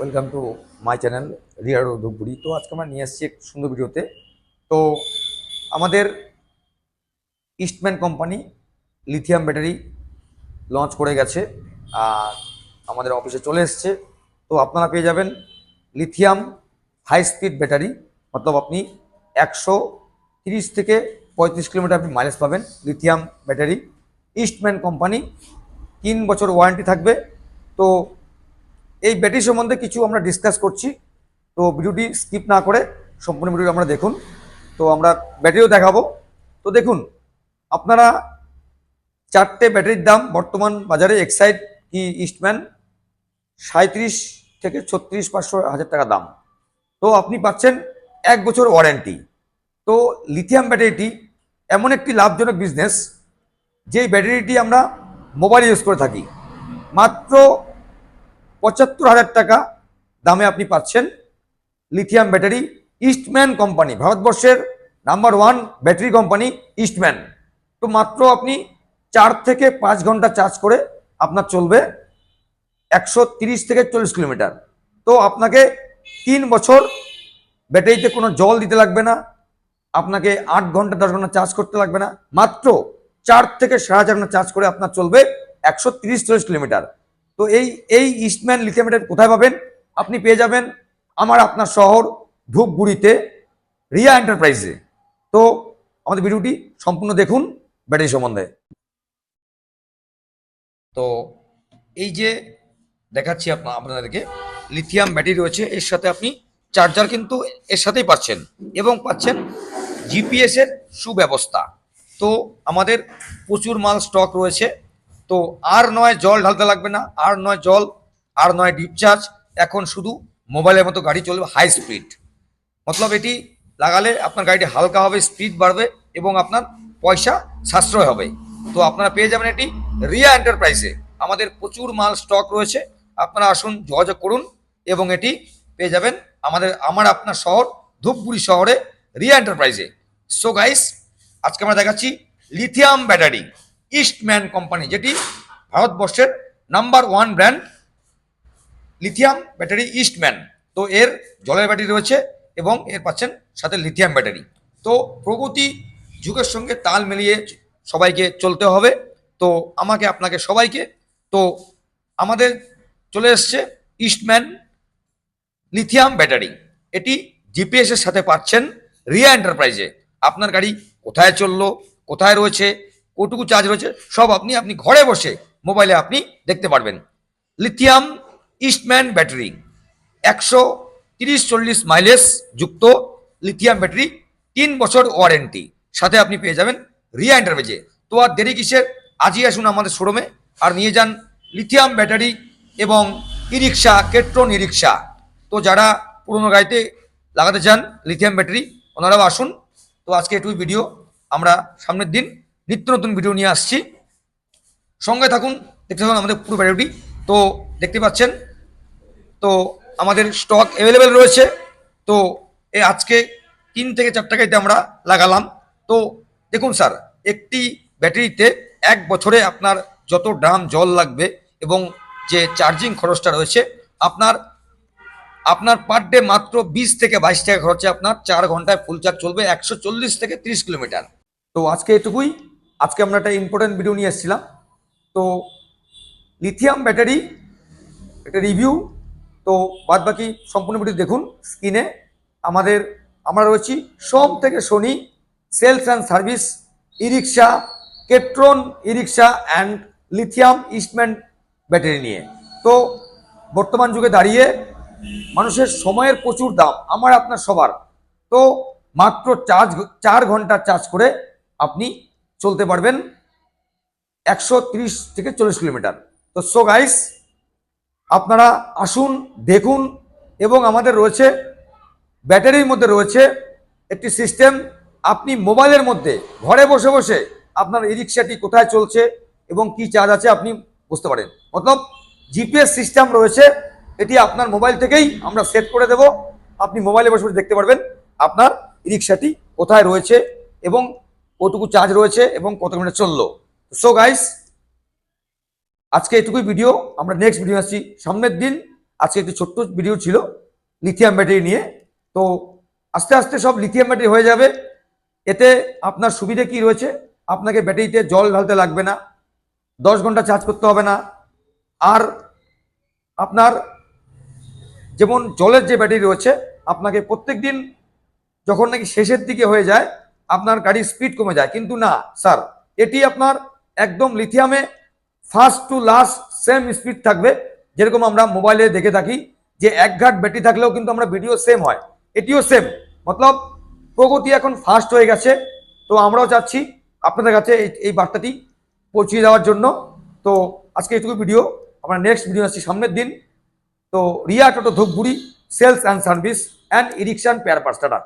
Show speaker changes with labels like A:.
A: Welcome to my channel রিয়ার ধূপগুড়ি তো আজকে আমরা নিয়ে এসেছি এক সুন্দর ভিডিওতে। তো আমাদের Eastman company lithium battery launch করে গেছে, আর আমাদের অফিসে চলে এসছে। তো আপনারা পেয়ে যাবেন লিথিয়াম হাই স্পিড ব্যাটারি মতলব আপনি একশো তিরিশ থেকে পঁয়ত্রিশ কিলোমিটার আপনি মাইলেজ পাবেন লিথিয়াম ব্যাটারি ইস্টম্যান কোম্পানি তিন বছর ওয়ারেন্টি থাকবে। তো এই ব্যাটারি সম্বন্ধে কিছু আমরা ডিসকাস করছি। তো ভিডিওটি স্কিপ না করে সম্পূর্ণ ভিডিওটি আমরা দেখুন। তো আমরা ব্যাটারিও দেখাবো। তো দেখুন, আপনারা চারটে ব্যাটারির দাম বর্তমান বাজারে এক্সাইড কি ইস্টম্যান সাঁত্রিশ থেকে ছত্রিশ পাঁচশো হাজার টাকা দাম। তো আপনি পাচ্ছেন এক বছর ওয়ারেন্টি তো লিথিয়াম ব্যাটারিটি এমন একটি লাভজনক বিজনেস যেই ব্যাটারিটি আমরা মোবাইল ইউজ করে থাকি। মাত্র পঁচাত্তর হাজার টাকা দামে আপনি পাচ্ছেন লিথিয়াম ব্যাটারি ইস্টম্যান কোম্পানি, ভারতবর্ষের number one battery company Eastman. তো মাত্র আপনি চার থেকে পাঁচ ঘণ্টা চার্জ করে আপনার চলবে একশো থেকে চল্লিশ কিলোমিটার। তো আপনাকে তিন বছর ব্যাটারিতে কোনো জল দিতে লাগবে না, আপনাকে আট ঘণ্টা, দশ ঘণ্টা চার্জ করতে লাগবে না, মাত্র চার থেকে সাড়ে চার ঘণ্টা চার্জ করে আপনার চলবে একশো তিরিশ, চল্লিশ কিলোমিটার। তো এই এই ইস্টম্যান লিথিয়াম ব্যাটারি কোথায় পাবেন? আপনি পেয়ে যাবেন আমার আপনার শহর ধূপগুড়িতে রিয়া এন্টারপ্রাইজে তো আমাদের ভিডিওটি সম্পূর্ণ দেখুন ব্যাটারি সম্বন্ধে। তো এই যে দেখাচ্ছি আপনার আপনাদেরকে লিথিয়াম ব্যাটারি রয়েছে, এর সাথে আপনি চার্জার কিন্তু এর সাথেই পাচ্ছেন এবং পাচ্ছেন জিপিএসের সুব্যবস্থা। তো আমাদের প্রচুর মাল স্টক রয়েছে তো আর নয় জল ঢালতে লাগবে না, আর নয় জল, আর নয় ডিপ চার্জ এখন শুধু মোবাইলের মতো গাড়ি চলবে হাই স্পিড মতলব এটি লাগালে আপনার গাড়িটি হালকা হবে স্পিড বাড়বে এবং আপনার পয়সা সাশ্রয় হবে। তো আপনারা পেয়ে যাবেন এটি রিয়া এন্টারপ্রাইজে আমাদের প্রচুর মাল স্টক রয়েছে, আপনারা আসুন, যোগাযোগ করুন এবং এটি পেয়ে যাবেন আমাদের, আমার আপনার শহর, ধূপগুড়ি শহরে রিয়া এন্টারপ্রাইজে সো গাইস আজকে আমরা দেখাচ্ছি লিথিয়াম ব্যাটারি ইস্টম্যান কোম্পানি যেটি ভারতবর্ষের number one brand lithium battery Eastman তো এর জলের ব্যাটারি রয়েছে এবং এর পাচ্ছেন সাথে লিথিয়াম ব্যাটারি তো প্রগতি যুগের সঙ্গে তাল মিলিয়ে সবাইকে চলতে হবে। তো আমাকে, আপনাকে সবাইকে, তো আমাদের চলে এসছে ইস্টম্যান লিথিয়াম ব্যাটারি এটি জিপিএসের সাথে পাচ্ছেন রিয়া এন্টারপ্রাইজে আপনার গাড়ি কোথায় চলল, কোথায় রয়েছে কটুকু চার্জ রয়েছে, সব আপনি আপনি ঘরে বসে মোবাইলে আপনি দেখতে পারবেন। লিথিয়াম ইস্টম্যান ব্যাটারি একশো তিরিশ চল্লিশ মাইলেজ যুক্ত লিথিয়াম ব্যাটারি তিন বছর ওয়ারেন্টি সাথে আপনি পেয়ে যাবেন রিয়া এন্টারপ্রাইজে তো আর দেরি কিসের? আজই আসুন আমাদের শোরুমে আর নিয়ে যান লিথিয়াম ব্যাটারি এবং ই রিক্সা কেট্রন ই রিক্সা তো যারা পুরোনো গাড়িতে লাগাতে চান লিথিয়াম ব্যাটারি ওনারাও আসুন। তো আজকে এটুকুই ভিডিও আমরা সামনের দিন নিত্য নতুন ভিডিও নিয়ে আসছি। সঙ্গে থাকুন, দেখতে থাকুন আমাদের পুরো ভিডিওটি তো দেখতে পাচ্ছেন, তো আমাদের স্টক অ্যাভেলেবেল রয়েছে। তো এ আজকে তিন থেকে চার টাকাইতে আমরা লাগালাম। তো দেখুন স্যার একটি ব্যাটারিতে এক বছরে আপনার যত ড্রাম জল লাগবে এবং যে চার্জিং খরচটা রয়েছে, আপনার আপনার পার ডে মাত্র বিশ থেকে বাইশ টাকা খরচে আপনার চার ঘন্টায় ফুল চার্জ চলবে একশো চল্লিশ থেকে তিরিশ কিলোমিটার তো আজকে এটুকুই। আজকে আমরা একটা ইম্পর্টেন্ট ভিডিও নিয়ে এসেছিলাম। তো লিথিয়াম ব্যাটারি একটা রিভিউ তো বাদ বাকি সম্পূর্ণ ভিডিও দেখুন স্ক্রিনে আমাদের, আমরা রয়েছি সোম থেকে শনি sales and service e rickshaw কেট্রন e rickshaw and lithium Eastman battery নিয়ে। তো বর্তমান যুগে দাঁড়িয়ে মানুষের সময়ের প্রচুর দাম, আমার আপনার সবার। তো মাত্র চার্জ, চার ঘণ্টা চার্জ করে আপনি চলতে পারবেন একশো থেকে চল্লিশ কিলোমিটার। তো সো গাইস আপনারা আসুন, দেখুন এবং আমাদের রয়েছে, ব্যাটারির মধ্যে রয়েছে একটি সিস্টেম আপনি মোবাইলের মধ্যে, ঘরে বসে বসে আপনার ই রিক্সাটি কোথায় চলছে এবং কি চার্জ আছে আপনি বুঝতে পারেন। মতলব জিপিএস সিস্টেম রয়েছে, এটি আপনার মোবাইল থেকেই আমরা সেট করে দেব। আপনি মোবাইলে বসে বসে দেখতে পারবেন আপনার রিক্সাটি কোথায় রয়েছে এবং কতটুকু চার্জ রয়েছে এবং কত মিনিট চলল। সো গাইস আজকে এটুকুই ভিডিও আমরা নেক্সট ভিডিও আসছি। সামনের দিন আজকে একটি ছোট্ট ভিডিও ছিল লিথিয়াম ব্যাটারি নিয়ে। তো আস্তে আস্তে সব লিথিয়াম ব্যাটারি হয়ে যাবে। এতে আপনার সুবিধে কি রয়েছে? আপনাকে ব্যাটারিতে জল ঢালতে লাগবে না। দশ ঘণ্টা চার্জ করতে হবে না। আর আপনার যেমন জলের যে ব্যাটারি রয়েছে, আপনাকে প্রত্যেক দিন যখন নাকি শেষের দিকে হয়ে যায় আপনার গাড়ির স্পিড কমে যায়। কিন্তু না স্যার এটি আপনার একদম লিথিয়ামে first to last same speed থাকবে, যেরকম আমরা মোবাইলে দেখে থাকি, যে এক ঘাট ব্যাটারি থাকলেও কিন্তু আমরা ভিডিও সেম হয়। এটিও সেম মতলব প্রগতি এখন ফাস্ট হয়ে গেছে। তো আমরাও চাচ্ছি আপনাদের কাছে এই বার্তাটি পৌঁছে দেওয়ার জন্য। তো আজকে এইটুকু ভিডিও আমরা নেক্সট ভিডিও আসছি সামনের দিন। তো Riya Toto Dhupguri sales and service and e rickshaw spare parts tata